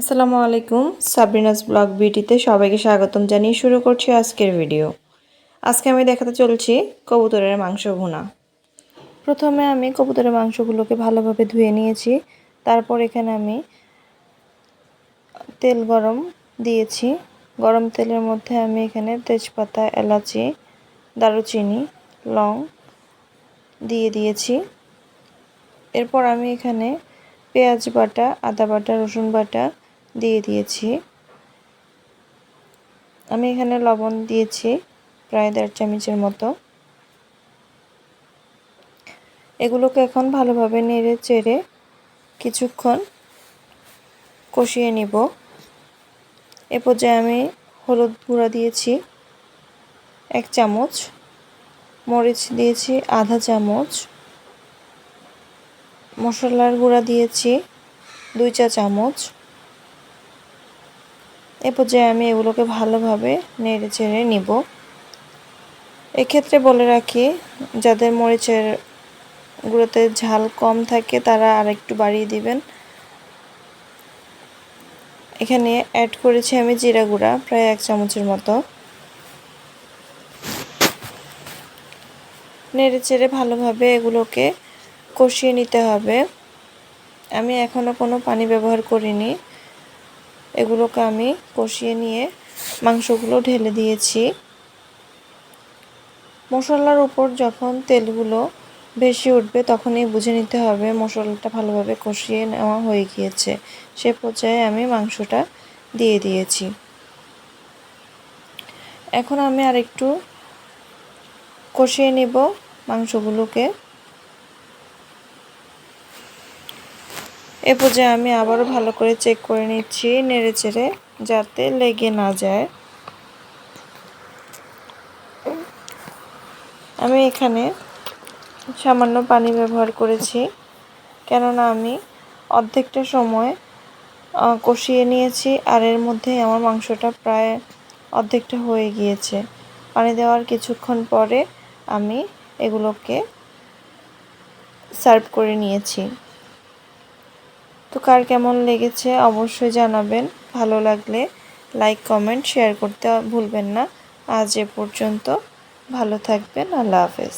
আসসালামু আলাইকুম, Sabrina's blog বিউটিতে সবাইকে স্বাগতম জানিয়ে শুরু করছি আজকের ভিডিও। আজকে আমি দেখাতে চলছি কবুতরের মাংস ভুনা। প্রথমে আমি কবুতরের মাংসগুলোকে ভালোভাবে ধুয়ে নিয়েছি। তারপর এখানে আমি তেল গরম দিয়েছি। গরম তেলের মধ্যে আমি এখানে তেজপাতা, এলাচি, দারুচিনি, লং দিয়ে দিয়েছি। এরপর আমি এখানে পেঁয়াজ বাটা, আদা বাটা, রসুন বাটা দিয়ে দিয়েছি। আমি এখানে লবণ দিয়েছি, প্রায় দেড় চামচের মতো। এগুলোকে এখন ভালোভাবে নেড়ে চেড়ে কিছুক্ষণ কষিয়ে নিব। এ পর্যায়ে আমি হলুদ গুঁড়া দিয়েছি, এক চামচ। মরিচ দিয়েছি, আধা চামচ। মশলার গুঁড়া দিয়েছি, দুই চা চামচ। এ পর্যায়ে আমি এগুলোকে ভালোভাবে নেড়ে চেড়ে নিব। এক্ষেত্রে বলে রাখি, যাদের মরিচের গুঁড়োতে ঝাল কম থাকে, তারা আর একটু বাড়িয়ে দিবেন। এখানে অ্যাড করেছি আমি জিরা গুঁড়া, প্রায় এক চামচের মতো। নেড়ে চেড়ে ভালোভাবে এগুলোকে কষিয়ে নিতে হবে। আমি এখনও কোনো পানি ব্যবহার করিনি। এগুলোকে আমি কষিয়ে নিয়ে মাংসগুলো ঢেলে দিয়েছি। মশলার উপর যখন তেলগুলো বেশি উঠবে তখনই বুঝে নিতে হবে মশলাটা ভালোভাবে কষিয়ে নেওয়া হয়ে গিয়েছে। সে পর্যায়ে আমি মাংসটা দিয়ে দিয়েছি। এখন আমি আরেকটু কষিয়ে নিব মাংসগুলোকে। এ পর্যায়ে আমি আবারও ভালো করে চেক করে নিচ্ছি, নেড়ে চেড়ে, যাতে লেগে না যায়। আমি এখানে সামান্য পানি ব্যবহার করেছি, কেননা আমি অর্ধেকটা সময় কষিয়ে নিয়েছি আর এর মধ্যে আমার মাংসটা প্রায় অর্ধেকটা হয়ে গিয়েছে। পানি দেওয়ার কিছুক্ষণ পরে আমি এগুলোকে সার্ভ করে নিয়েছি। তো কার কেমন লেগেছে অবশ্যই জানাবেন। ভালো লাগলে লাইক কমেন্ট শেয়ার করতে ভুলবেন না। আজ এ পর্যন্ত ভালো থাকবেন। আল্লাহ হাফেজ।